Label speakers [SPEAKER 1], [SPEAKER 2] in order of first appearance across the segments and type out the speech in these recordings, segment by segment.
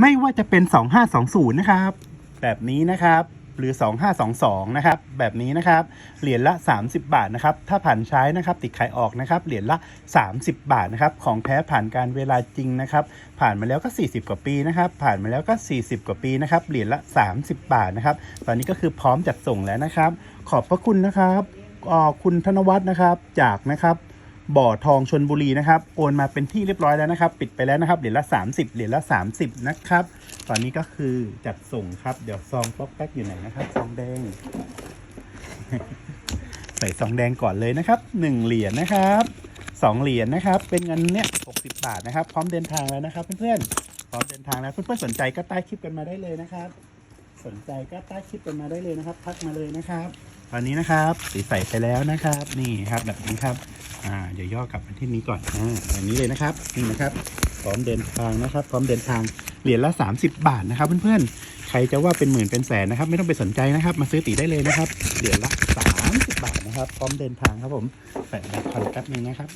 [SPEAKER 1] ไม่ว่าจะเป็น 2520 นะครับ แบบนี้นะครับ หรือ 2522 นะครับ แบบนี้นะครับ เหรียญละ 30 บาทนะครับ ถ้าผ่านใช้นะครับ ติดขายออกนะครับ เหรียญละ 30 บาทนะครับ ของแท้ผ่านการเวลาจริงนะครับ ผ่านมาแล้วก็ 40 กว่าปีนะครับ ผ่านมาแล้วก็ 40 กว่าปีนะครับ เหรียญละ 30 บาทนะครับ ตอนนี้ก็คือพร้อมจัดส่งแล้วนะครับ ขอบพระคุณนะครับอ่อคุณธนวัฒน์นะครับ จากนะครับ บ่อทองชนบุรีนะครับ โอนมาเป็นที่เรียบร้อยแล้วนะครับ ปิดไปแล้วนะครับ เหรียญละ 30 เหรียญละ 30 นะครับ ตอนนี้ก็คือจัดส่งครับ เดี๋ยวซองป๊อกแป๊กอยู่ไหนนะครับ ซองแดง ใส่ซองแดงก่อนเลยนะครับ 1 เหรียญนะครับ2เหรียญนะครับ เป็นเงินเนี่ย60 บาทนะครับ พร้อมเดินทางแล้วนะครับ เพื่อนๆ พร้อมเดินทางแล้ว เพื่อนๆ สนใจก็ใต้คลิปกันมาได้เลยนะครับ สนใจก็ใต้คลิปกันมาได้เลยนะครับ ทักมาเลยนะครับ ตอนนี้นะครับ สีใส่ไปแล้วนะครับ นี่ครับแบบนี้ครับ อ่าเดี๋ยวย่อกลับมาที่นี้ก่อนอ่าแบบนี้เลยนะครับนี่นะครับพร้อมเดินทางนะครับ พร้อมเดินทางเหรียญละ 30 บาทนะครับ เพื่อนๆ ใครจะว่าเป็นหมื่นเป็นแสนนะครับ ไม่ต้องไปสนใจนะครับ มาซื้อตีได้เลยนะครับ เหรียญละ 30 บาทนะครับ พร้อมเดินทางครับผมแปะแบบคอนแป๊บนึงนะครับ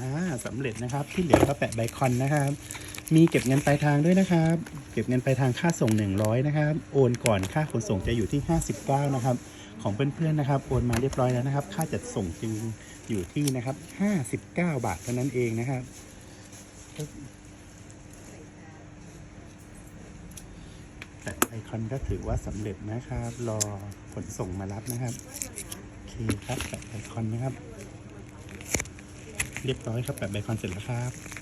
[SPEAKER 1] อ่าสำเร็จนะครับที่เหลือก็แปะใบคอนนะครับ มีเก็บเงินปลายทางด้วยนะครับ เก็บเงินปลายทางค่าส่ง 100 นะครับ โอนก่อนค่าขนส่งจะอยู่ที่ 59 นะครับ ของเพื่อนๆนะครับ โอนมาเรียบร้อยแล้วนะครับ ค่าจัดส่งจึงอยู่ที่นะครับ 59 บาทเท่านั้นเองนะครับ แต่ไอคอนก็ถือว่าสำเร็จนะครับ รอขนส่งมารับนะครับ โอเคครับแปะไอคอนนะครับ เรียบร้อยครับแปะไอคอนเสร็จแล้วครับ